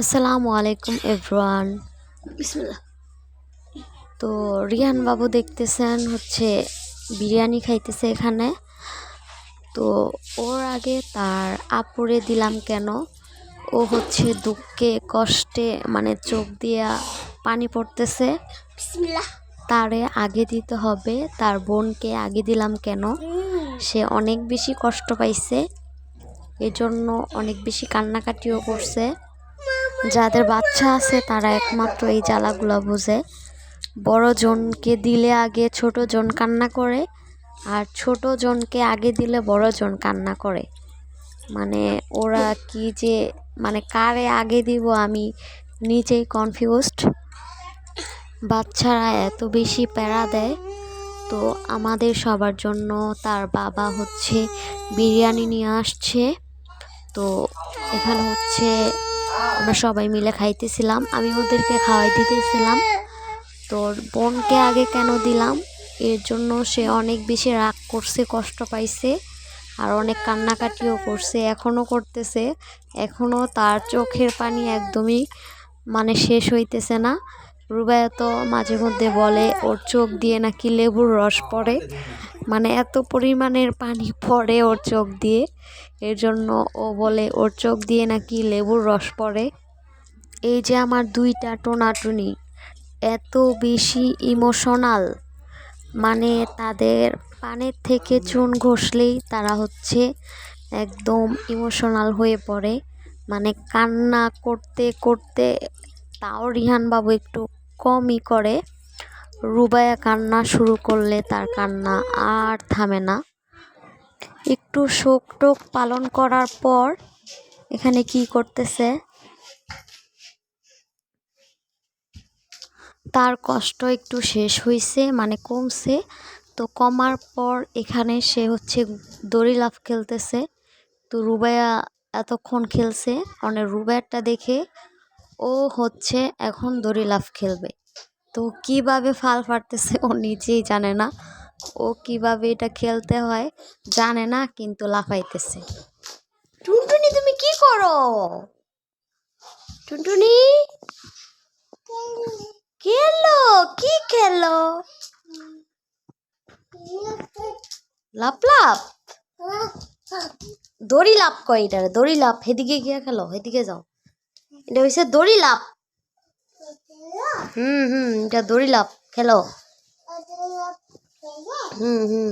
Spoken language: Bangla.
আসসালামু আলাইকুম এভরান বিসমিল্লাহ। তো রিহান বাবু দেখতেছেন হচ্ছে বিরিয়ানি খাইতেছে এখানে। তো ওর আগে তার আপুরে দিলাম কেন? ও হচ্ছে দুঃখে কষ্টে মানে চোখ দিয়া পানি পড়তেছে। তারে আগে দিতে হবে তার বোনকে আগে দিলাম কেন? সে অনেক বেশি কষ্ট পাইছে এজন্য অনেক বেশি কান্নাকাটিও করছে। যাদের বাচ্চা আছে, তারা একমাত্র এই জ্বালাগুলো বোঝে। বড় জনকে দিলে আগে ছোট জন কান্না করে, আর ছোট জনকে আগে দিলে বড় জন কান্না করে। মানে ওরা কি যে মানে কারে আগে দিব আমি নিজেই কনফিউজড বাচ্চারা এত বেশি প্যারা দেয়। তো আমাদের সবার জন্য তার বাবা হচ্ছে বিরিয়ানি নিয়ে আসছে। তো এখানে হচ্ছে আমরা সবাই মিলে খাইতেছিলাম। আমি ওদেরকে খাওয়াই দিতেছিলাম। তোর বোনকে আগে কেন দিলাম? এর জন্য সে অনেক বেশি রাগ করছে, কষ্ট পাইছে আর অনেক কান্নাকাটিও করছে এখনও করতেছে। এখনও তার চোখের পানি একদমই মানে শেষ হইতেছে না। রুবায়া তো মাঝে মধ্যে বলে, ওর চোখ দিয়ে নাকি লেবুর রস পড়ে। মানে এত পরিমাণের পানি পড়ে ওর চোখ দিয়ে। এর জন্য ও বলে, ওর চোখ দিয়ে নাকি লেবুর রস পড়ে। এই যে আমার দুইটা টোনাটুনি, এত বেশি ইমোশনাল। মানে তাদের পানের থেকে চুন ঘষলেই তারা হচ্ছে একদম ইমোশনাল হয়ে পড়ে। মানে কান্না করতে করতে, তাও রিহান বাবু একটু কমই করে। রুবায়া কান্না শুরু করলে তার কান্না আর থামে না। একটু শোক টোক পালন করার পর এখানে কি করতেছে? তার কষ্ট একটু শেষ হয়েছে মানে কমছে। তো কমার পর এখানে সে হচ্ছে দড়ি লাফ খেলতেছে। তো রুবায়া এতক্ষণ খেলছে মানে রুবায়ারটা দেখে ও হচ্ছে এখন দড়ি লাফ খেলবে। তো কীভাবে ফাল ফাটতেছে ও নিজেই জানে না। ও কীভাবে এটা খেলতে হয় জানে না, কিন্তু লাফাইতেছে। টুনটুনি, তুমি কি করো? টুনটুনি? খেলো? কি খেলো? লাপ লাপ দড়ি লাভ কয় এটা দড়ি লাভ হেদিকে গিয়ে খেলো, হেদিকে যাও। এটা হয়েছে দড়ি লাভ হুম হুম এটা দড়ি লাভ খেলো। হুম হুম।